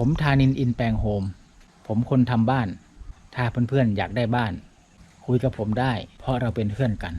ผมธานินอินแปลงโฮม ผมคนทำบ้าน ถ้าเพื่อนๆอยากได้บ้าน คุยกับผมได้ เพราะเราเป็นเพื่อนกัน